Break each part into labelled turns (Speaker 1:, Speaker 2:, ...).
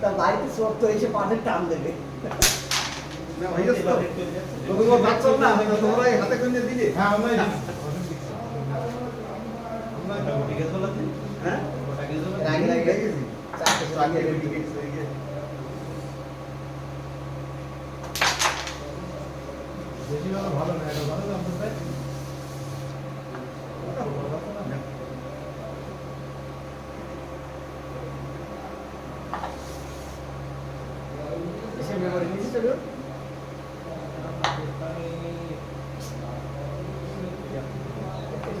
Speaker 1: তার বাড়িতে টান দেবে
Speaker 2: হাতে করে দিলে
Speaker 3: হ্যাঁ আমরাই
Speaker 2: হ্যাঁ
Speaker 1: রাগে রাগে চারটে
Speaker 2: আগে
Speaker 1: সঙ্গে
Speaker 2: টিকিট হয়ে গেছে
Speaker 3: বেশি ভালো ভালো না এটা ভালো দাম তো তাই
Speaker 1: এসে চলো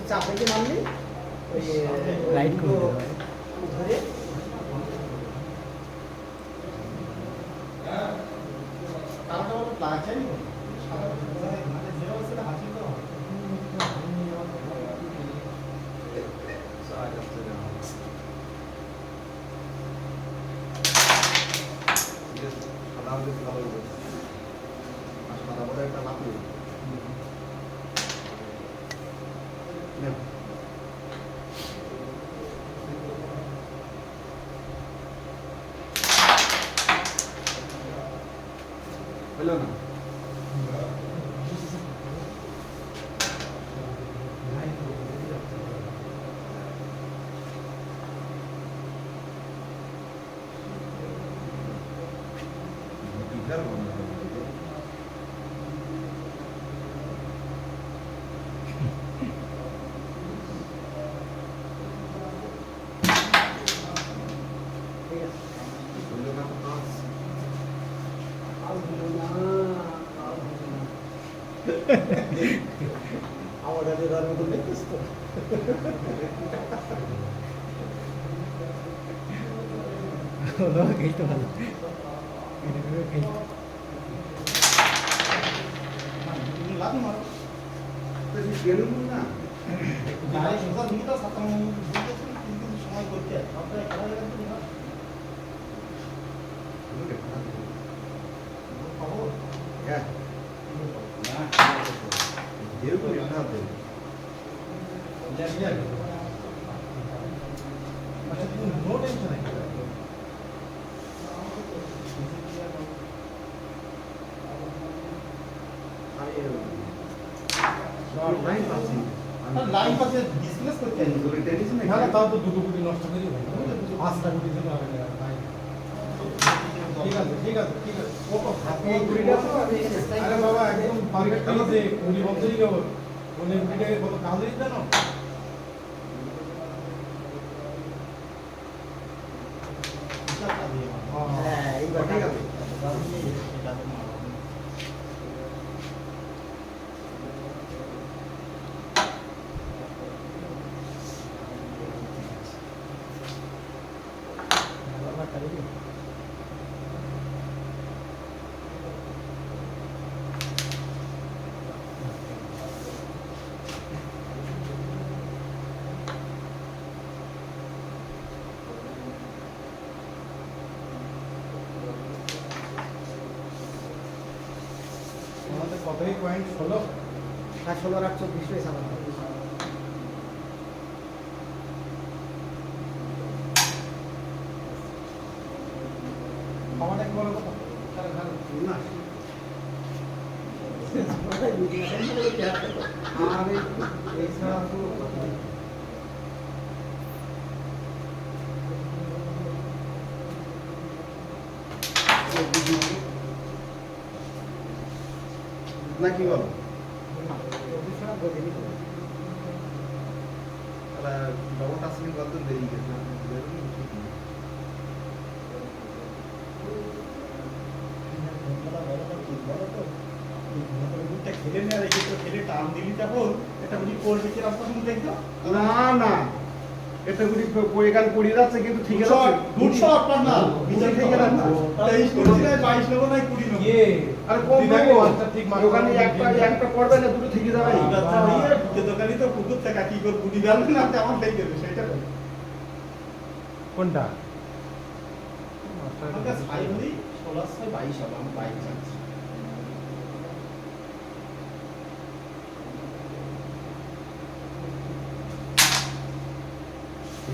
Speaker 1: চাপে কি মারলি ওই
Speaker 4: হবে।
Speaker 1: ধরে
Speaker 3: তারটা বলো প্লাগ চাই
Speaker 2: সাদা হলে ভালো হবে আর সাদা বড় একটা লাভ নেই নেও। হলো না পিঠার গন্ধ হবে।
Speaker 1: ঠিক আছে
Speaker 2: হলো না তো পাঁচ।
Speaker 1: আল হলো না আল হলো না আমার হাতে ধর্ম তো দেখতেছ তো
Speaker 4: খেলতে ভালো খেলতে
Speaker 3: লাভ মারো
Speaker 2: তো সে গেলুম না
Speaker 3: গাড়ি সংসার নিয়ে তো সাতাম কিন্তু সময় করতে আপনার খেলা জায়গা তো না খবর
Speaker 2: হ্যাঁ দেও করে না দেও
Speaker 3: আচ্ছা তুমি নো টেনশন আছে
Speaker 2: আমি লাইন
Speaker 3: পাশে বিজনেস করতে
Speaker 2: আমি বলে টেনিস না
Speaker 3: হ্যাঁ তাও তো দুটো কোটি নষ্ট করি পাঁচটা কোটি দিলে হবে না ভাই ঠিক আছে ঠিক আছে ঠিক আছে
Speaker 1: এই কুড়িটা তো আমি
Speaker 3: আরে বাবা একদম পারফেক্ট আছে কুড়ি বছরই উনি কুড়িটাকে কত কাজ হয়েছে জানো
Speaker 1: হ্যাঁ
Speaker 3: কতই পয়েন্ট ষোলো,
Speaker 1: আর ষোলো আর চব্বিশ পয়সা আমার
Speaker 3: আমাদের বড় কথা
Speaker 2: না
Speaker 1: আর এই ছাড়া তো
Speaker 2: না কি।
Speaker 3: খেলে খেলে
Speaker 2: না না এটা গুলি যাচ্ছে কিন্তু ঠিক আছে। বিচার গেলাম না।
Speaker 3: তেইশ নেব নাই বাইশ নেব নাই কুড়ি নেব?
Speaker 2: আরে কম
Speaker 3: দিদাকে
Speaker 2: দেবো
Speaker 3: মাস্টার ঠিক মাস্টার
Speaker 2: ওখানে একটা একটা না দুটো থেকে যাবে।
Speaker 3: হইয়ে দোকানি তো কুকুর টাকা কি করে কুড়ি বেলবে না তেমন দেবে সেটা
Speaker 4: কোনটা?
Speaker 3: ষোলোর বাইশ হবে আমি বাইশ চাচ্ছি
Speaker 2: ক্যাটাগরি কি মরে গেলে কিছু করার নেই
Speaker 3: হাতে কাজ পেলাম না না অত অত
Speaker 2: না।
Speaker 3: সময় নিতে কি খেলা হয় আরে গুড গুড
Speaker 1: বাইশ হোক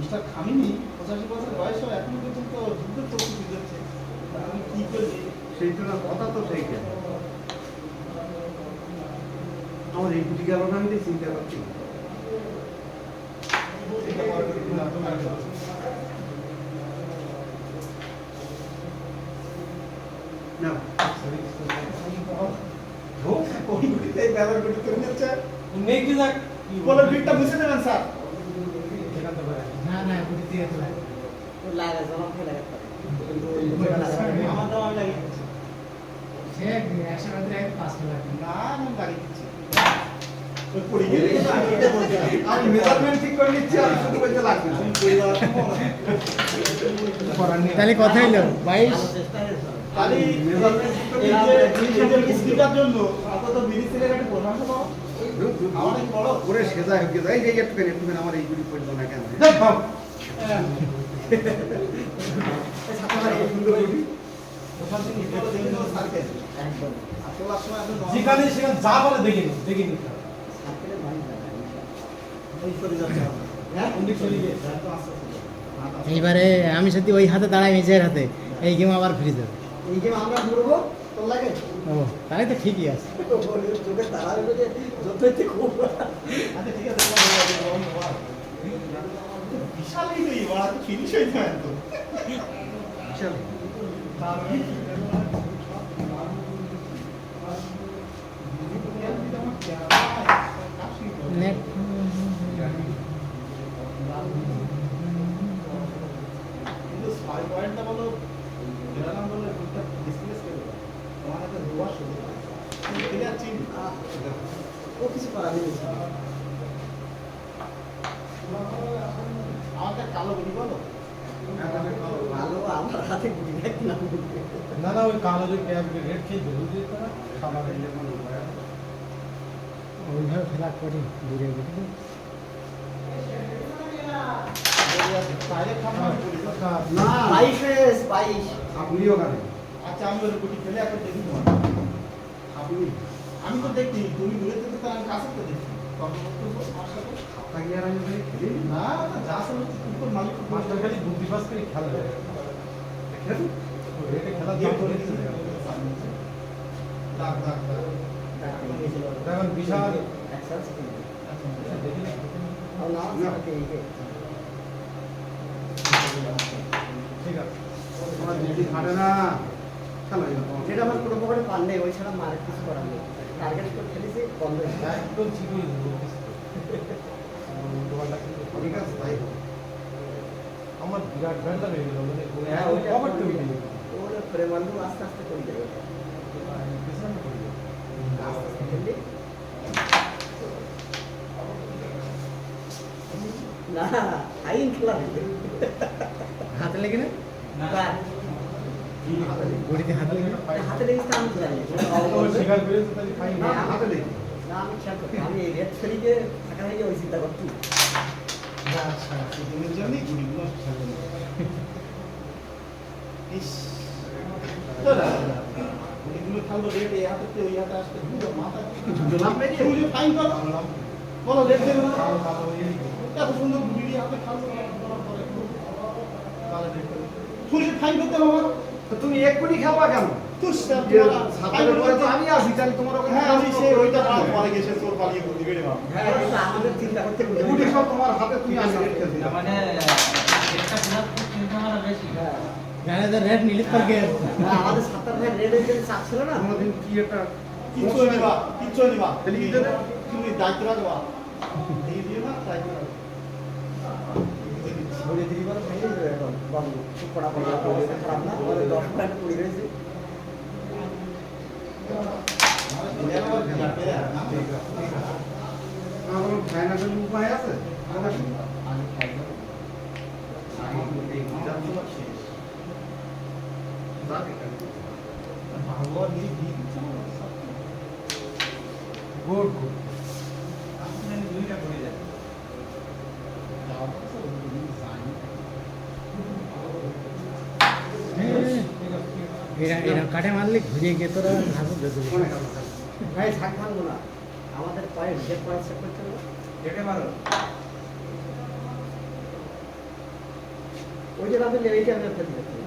Speaker 5: মিস্টার খামিনি পঁচাশি বছর বয়স হয় এখনও পর্যন্ত যুদ্ধের প্রস্তুতি দিচ্ছে আমি কি করছি
Speaker 2: সেই না কথা তো সেই কেন? আমার এই গুটি গেল না আমি চিন্তা করছি।
Speaker 3: না।
Speaker 2: না।
Speaker 5: কোন গুটিতে এই ব্যাপার গুটি নিচ্ছে
Speaker 3: নেই কি যাক।
Speaker 5: বলে বিটটা মুছে দেবেন স্যার।
Speaker 4: তো লাগে
Speaker 1: খেয়ে
Speaker 5: আমার দাম আমি লাগিয়ে
Speaker 4: সে একশো রাত্রে এক পাঁচটা লাগে
Speaker 5: না আমি লাগিয়ে দিচ্ছি ওই পড়ে গেলে
Speaker 2: আমি মেজারমেন্ট ঠিক করে নিচ্ছি আর শুধু বলতে লাগবে না
Speaker 5: আমি পড়ে যাওয়ার সম্ভাবনা
Speaker 3: করার নেই।
Speaker 4: তাহলে কথা হইল বাইশ।
Speaker 5: একটা পাও
Speaker 2: ওরে সেজা হয়ে গেছে। এই যে একটুখানি আমার এই গুলি পড়ল না কেন?
Speaker 3: যেখানে সেখানে যা বলে দেখে দেখে।
Speaker 1: হ্যাঁ।
Speaker 4: এইবারে আমি সত্যি ওই হাতে দাঁড়াই মেজের হাতে এই গেম আবার ফিরে যাবে
Speaker 1: এই গেম আমরা ঘুরবো তোর লাগে
Speaker 4: ও তাহলে তো ঠিকই আছে
Speaker 1: চোখে তারা হলো যে যতই খুব
Speaker 5: আচ্ছা ঠিক আছে বিশাল এই ওরা তো ফিনিশ যায় একদম।
Speaker 2: বিশাল
Speaker 5: কিন্তু ছয় পয়েন্টটা বলো বেরালাম বলে ফুটটা ডিসপ্লেস করে। তোমার হাতে সুবিধা তুমি চিনি
Speaker 1: ও কিছু করার না
Speaker 3: না ওই কালো যে ক্যাব খেয়ে ধরে
Speaker 4: ওইভাবে খেলা করি দূরে
Speaker 2: আপনিও
Speaker 5: আচ্ছা আমি ওর গুটি ফেলে একবার দেখি
Speaker 2: আপনি?
Speaker 5: আমি তো দেখি তুমি দূরে থেকে কাছে তো দেখি।
Speaker 3: করে করে বিশাল ঠিক আছে
Speaker 2: তোমার দিদি খাটে না। খেলো
Speaker 1: আমার কোনো প্রকারে নেই ওই ছাড়া মার কিছু করার নেই। টার্গেট করে খেলেছি বন্ধ
Speaker 3: একদম ঠিক যাবে দোকানটা কিন্তু
Speaker 2: ঠিক আছে তাই
Speaker 3: আমার বিরাট ব্যান্ডটা হয়ে গেল মানে
Speaker 1: হ্যাঁ
Speaker 3: কভার তো উঠে
Speaker 1: ওর প্রেমালু আস্তে আস্তে করে দেবে আস্তে আস্তে খেললে না আইন খেলা
Speaker 4: হাতে লেগে না।
Speaker 1: কার?
Speaker 4: হাতে লেগে।
Speaker 1: হাতে লেগেছে আমি জানি।
Speaker 3: তাহলে ফাইন
Speaker 2: না হাতে দেখি
Speaker 1: না আমি খেয়াল করি আমি এই রেড ফেরিকে থাকা হয়ে ওই চিন্তা করছি।
Speaker 5: আচ্ছা সেদিনের জন্যই গুলিগুলো ইস। তো না, না, না। গুলিগুলো খেলব রেড এই হাতে ওই হাতে আসতে দুটো মাথা।
Speaker 2: লাভ নেই।
Speaker 5: তুমি ফাইন করো। বলো রেড দেবে না?
Speaker 3: কালো কালো এই
Speaker 5: এত সুন্দর গুলি হাতে তাহলে যে ফাইন করতে হবে
Speaker 2: তুমি এক্ষুনি খেলবা কেন? আমি তাহলে তোমার ওখানে
Speaker 5: হ্যাঁ
Speaker 1: হ্যাঁ আমাদের
Speaker 2: তোমার হাতে তুমি
Speaker 6: মানে খুব
Speaker 1: হ্যাঁ।
Speaker 4: ম্যানেজার রেড নিলিত
Speaker 1: না, আমাদের সাতটা ভাই রেড গেলে চাপ ছিল না?
Speaker 2: কোনোদিন কি একটা
Speaker 5: কিচ্ছু নিবা কিচ্ছু নিবা
Speaker 2: তাহলে কি দেবে?
Speaker 5: তুমি দায়িত্ব রাখবা এই দিয়ে না দায়িত্ব রাখবা
Speaker 1: খুব না আমাদের দশ পয়েন্ট পড়ে গেছে
Speaker 2: আমার কোনো ফাইন্যান্সিয়াল উপায় আছে
Speaker 3: গুড
Speaker 4: কাটে মারলে ঘুরে গিয়ে তোরা হাসু বেঁধে
Speaker 1: ভাই থাক ভাঙবো না। আমাদের পয়েন্ট যে পয়েন্ট সেট করতে হবে।
Speaker 2: মারো।
Speaker 1: ওই যে আমাদের এইটা আমরা ফেলতে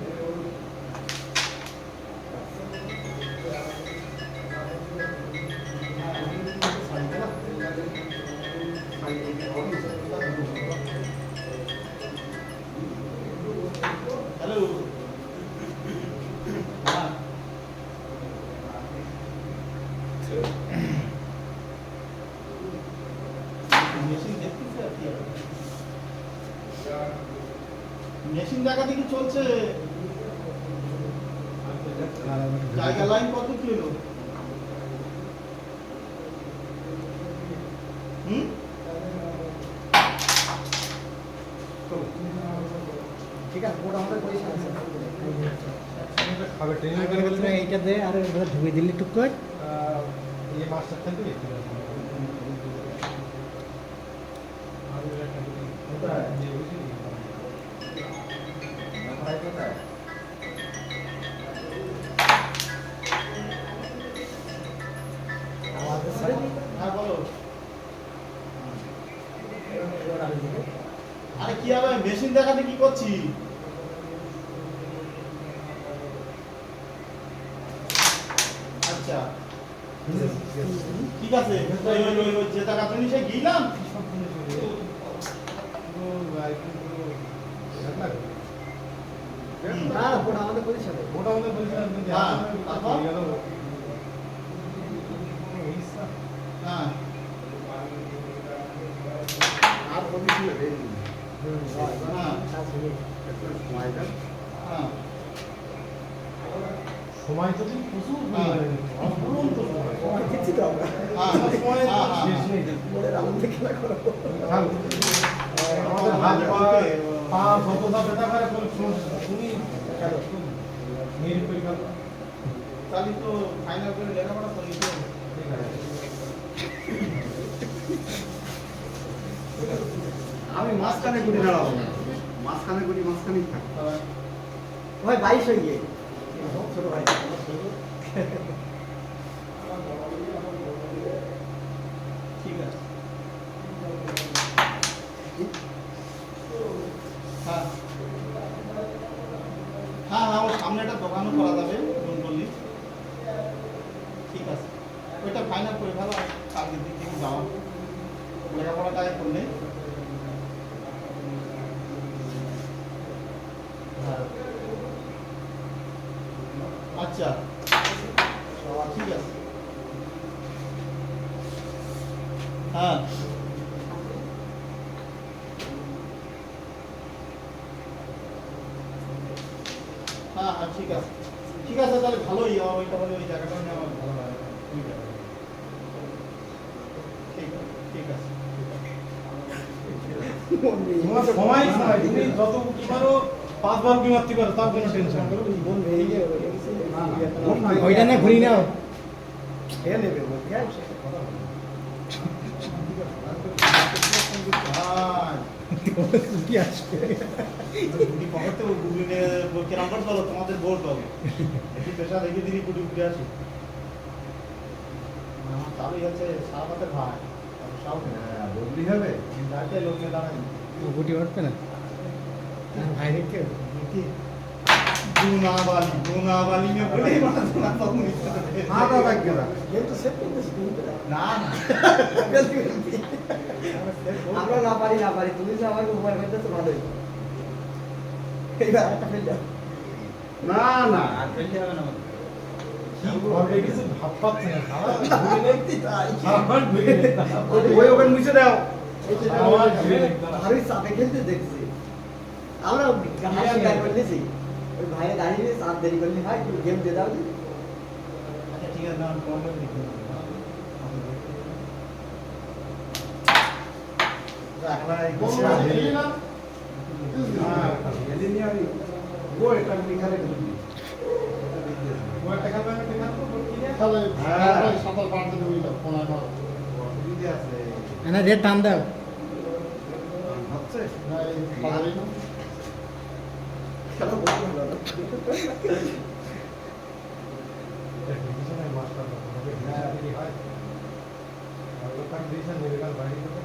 Speaker 5: চলছে জায়গা লাইন কত কি হলো হুম?
Speaker 1: ঠিক আছে ওটা আমাদের পরিষ্কার আছে
Speaker 3: খাবে ট্রেনিং
Speaker 4: করে বলতে এইটা দে আর ওটা ঢুকে দিলি টুক করে।
Speaker 3: এই মাস্টার থাকবে
Speaker 1: আমাদের
Speaker 2: সময়
Speaker 5: হ্যাঁ।
Speaker 3: তো প্রচুর
Speaker 1: তো করো।
Speaker 3: করে করো।
Speaker 5: ফাইনাল করে লেখাপড়া
Speaker 3: আছে।
Speaker 2: আমি মাঝখানে গুলি দাঁড়াবো মাঝখানে গুলি মাঝখানেই থাক
Speaker 5: তবে
Speaker 1: ভাই বাইশ হয়ে গিয়ে ছোট ভাই
Speaker 5: ঠিক আছে হ্যাঁ হ্যাঁ হ্যাঁ ওর সামনে একটা দোকানও করা যাবে ফোন করলি ঠিক আছে। ওইটা ফাইনাল করে ভালো কালকের দিক থেকে যাওয়া লেখাপড়াটা করলে আচ্ছা ঠিক আছে। হ্যাঁ হ্যাঁ ঠিক আছে ঠিক আছে তাহলে ভালোই আমার ওইটা হলে ওই জায়গাটা নিয়ে আমার ভালো লাগে ঠিক আছে ঠিক আছে
Speaker 3: সময় সময় তুমি যত উঠতে পারো পাঁচবার কি মারতে পারো তাও কোনো টেনশন
Speaker 1: মন
Speaker 4: ওইটা না ঘুরি নাও
Speaker 1: খেয়ে নেবে
Speaker 5: হ্যাঁ
Speaker 4: কি আসবে
Speaker 5: গুটি পকেট থেকে গুগলি কেরাম করে চলো তোমাদের ভোট হবে একটু পেশা রেখে দিনই গুটি গুটি আসি তাহলেই হচ্ছে সারাপাতের ভাই
Speaker 2: বদলি হবে
Speaker 5: যাইতে লোকে দাঁড়াই
Speaker 4: গুটি উঠবে না আর ভাইরে কেউ
Speaker 5: গুনাবালি গুনাবালি নিয়ে বলেই মাথা না তখন
Speaker 2: মাথা থাকবে
Speaker 1: তো সেভ করতেছি তো। না
Speaker 5: না
Speaker 1: আমরা না পারি না পারি। তুমি যে আমাকে উপকার করতে তো ভালোই এইবার একটা ফেল
Speaker 2: না না।
Speaker 5: আর
Speaker 1: আমরা করলেছি ওই ভাইয়ের দাঁড়িয়ে দেরি করলে ভাই গেম দিয়ে দাও।
Speaker 5: আচ্ছা ঠিক আছে আমার প্রবলেম দেখতে
Speaker 2: ও এটা এখানে
Speaker 3: ও একটা খেলবে একটা খেলব কি রে
Speaker 2: সাঁতার পাড়তে দেবি না
Speaker 4: রেট টান দাও।
Speaker 3: মাস্টার হ্যাঁ কি হয় আর লোকাল ডিভিশন নেবে কাল বাইরে যাবে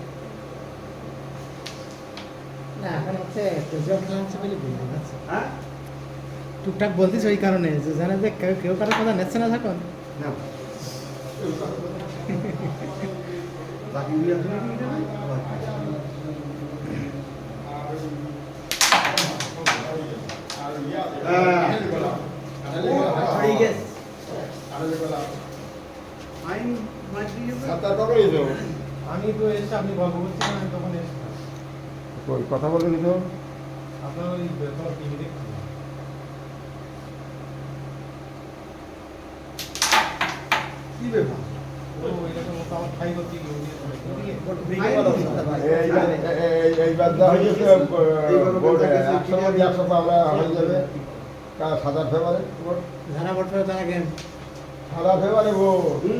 Speaker 4: না এখন হচ্ছে কেজুয়াল খেলা হচ্ছে বলে পারছি।
Speaker 2: হ্যাঁ?
Speaker 4: টুকটাক বলতিস ওই কারণে যে জানে যে কেউ কেউ কারোর কথা নিচ্ছে না থাকুন
Speaker 2: না। বাকি
Speaker 1: হয়ে
Speaker 3: আমি তো এসে আপনি গল্প করছিলেন তখন এসে
Speaker 6: কই কথা
Speaker 3: আপনার ওই টিভি দেখছি
Speaker 2: কি ব্যাপার
Speaker 1: বলো সাদা
Speaker 6: হয়ে কার সাদা ফেভারে
Speaker 4: গেম
Speaker 6: সাদা ফেভারে গো কি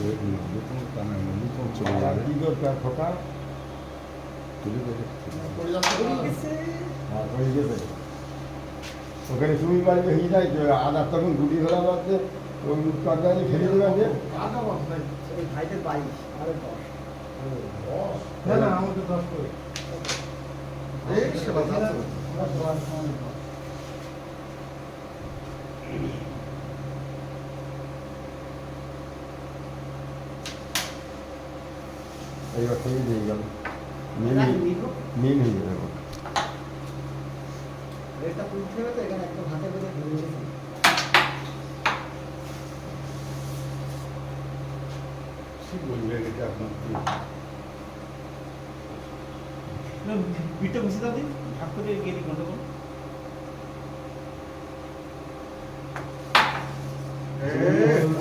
Speaker 6: দরকার ফোটা
Speaker 1: হয়ে গেছে।
Speaker 6: আর হয়ে গেছে ওখানে তুমি মারবে হয়ে যায় তো আদার তখন গুটি ধরা মারছে ওই উৎপাদ ফেলে দেবেন যে
Speaker 1: ওই ভাইদের বাইশ আরও দশ
Speaker 3: না না আমাকে দশ করে
Speaker 2: এই সেবা যাচ্ছে
Speaker 6: এইবার খেয়ে দিয়ে গেল
Speaker 1: না,
Speaker 6: মিন হয়ে যাবে?
Speaker 5: বিটটা ঘুষে দাও দিন ভাগ করে গেলি গন্ডগোল।
Speaker 2: এই